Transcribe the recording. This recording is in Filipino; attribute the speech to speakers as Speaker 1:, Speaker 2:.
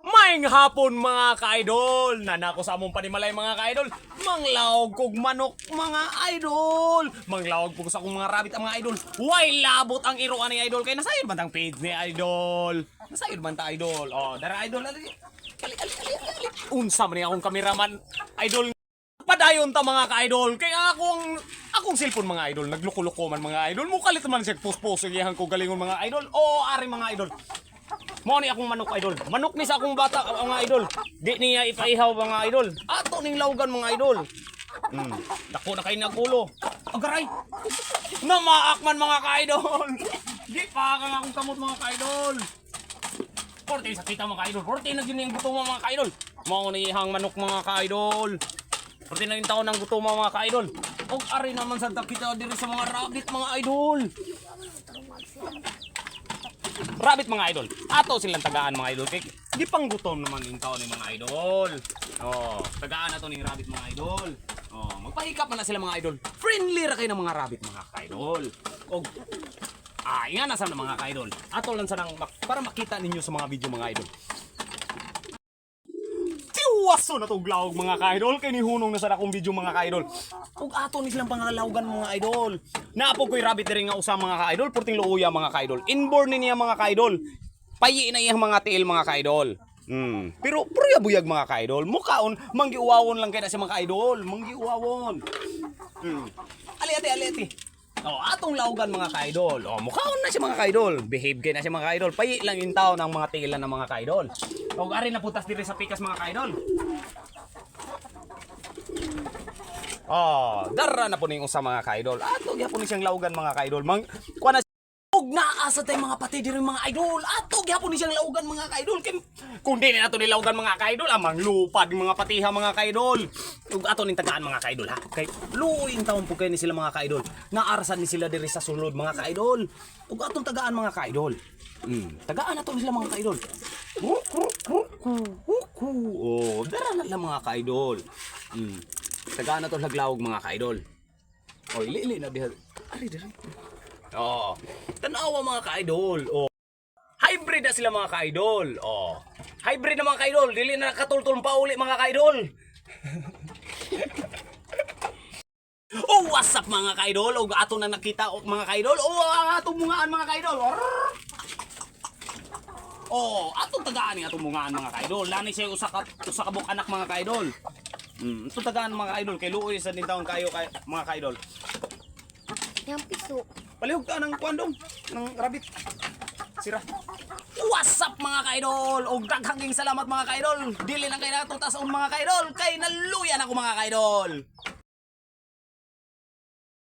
Speaker 1: Maing hapon mga ka-idol! Nanako sa among panimalay mga ka-idol. Manglawag kog manok mga idol! Manglawag kog sa akong mga rabbit ang mga idol. Way labot ang iruan ni idol kay nasayod man tang page ni idol. Nasayod man ta idol. Oh, dara idol. Ali, ali, ali, ali, ali. Unsa man ni akong kameraman idol Padayon ta mga ka-idol. Kaya akong akong cellphone mga idol, nagluko-luko man mga idol. Mukalit man siya gihan ko galingon mga idol. Oo, ari mga idol. Mo ni akong manok idol. Manok ni sa akong bata mga idol. Di niya ipaihaw mga idol. Ato ning lawgan mga idol. Hmm. Dako na kay nagulo. Agaray. Namaak man mga ka-idol. Di pa kang akong kamot mga ka-idol. Porte sa kita mga ka-idol. Porte na gini ang gutom mga ka-idol. Mao ni hang manok mga ka-idol. Porte na yung taon ng gutom mga ka-idol. Og ari naman sa kita diri sa mga rabbit mga idol. Rabbit mga idol. Ato silang tagaan mga idol. Kay di pang gutom naman yung taon ni mga idol. Oh, tagaan na to ning rabbit mga idol. Oh, magpahikap man na sila mga idol. Friendly ra kayo ng mga rabbit mga idol. Og Ah, inga na sana mga ka-idol. Ato lang sanang mak- para makita ninyo sa mga video mga idol. Tiwaso na tong lawg mga ka-idol kay ni hunong na sa akong video mga ka-idol. Ug ato ni silang pangalawgan mga idol. Naapo ko'y rabbit diri nga usa mga ka-idol, purting luuya mga ka-idol. Inborn ni niya mga ka-idol. Payi na iyang mga tiil mga ka-idol. Hmm. Pero purya buyag mga ka-idol. Mukaon manggiuwawon lang kay na si mga ka-idol. Manggiuwawon. Hmm. Ali ate, ali ate. Oh, atong lawgan mga ka-idol. Oh, mukhaon na si mga ka-idol. Behave kay na si mga ka-idol. Payi lang yung tao ng mga tilan ng mga ka-idol. O ari na putas diri sa pikas mga ka-idol. Oh, dara na po ning usa mga ka-idol. Ato gyapon ni siyang lawgan mga ka-idol. Mang kuha Og naasa tay mga pati diri mga idol. Ato gyapon ni siyang lawgan mga ka-idol. Kay kung di na ato ni lawgan mga ka-idol, amang lupad mga patiha mga ka-idol. Ug ato ning tagaan mga ka-idol ha. Kay luoy taon po kay ni sila mga ka-idol. Naarasan ni sila diri sa sulod mga ka-idol. Ug atong tagaan mga ka-idol. Hmm, tagaan na to sila mga ka-idol. Oh, dara na lang mga ka-idol. Hmm. Tagaan na to laglawog mga ka-idol. Oh, ili-ili na diha. Ari diri. Oo. Tanawa mga ka-idol. Oh. Hybrid na sila mga ka-idol. Oh. Hybrid na mga ka-idol. Dili na katultul pa uli mga ka-idol. oh, what's up mga ka-idol? O ato na nakita o mga ka-idol. Oh, atong mungaan mga ka-idol. Oh, atong tagaan ni atong mungaan mga ka-idol. Lani siya usa ka usa ka anak mga ka-idol. Hmm, atong tagaan mga ka-idol kay luoy sa din taon kayo kay mga ka-idol.
Speaker 2: Yang piso.
Speaker 1: Palihog ka ng kwandong, ng rabbit. Sira. What's up mga ka-idol? Og daghang salamat mga ka-idol. Dili lang kay natong tason mga ka-idol. Kay naluyan ako mga ka-idol.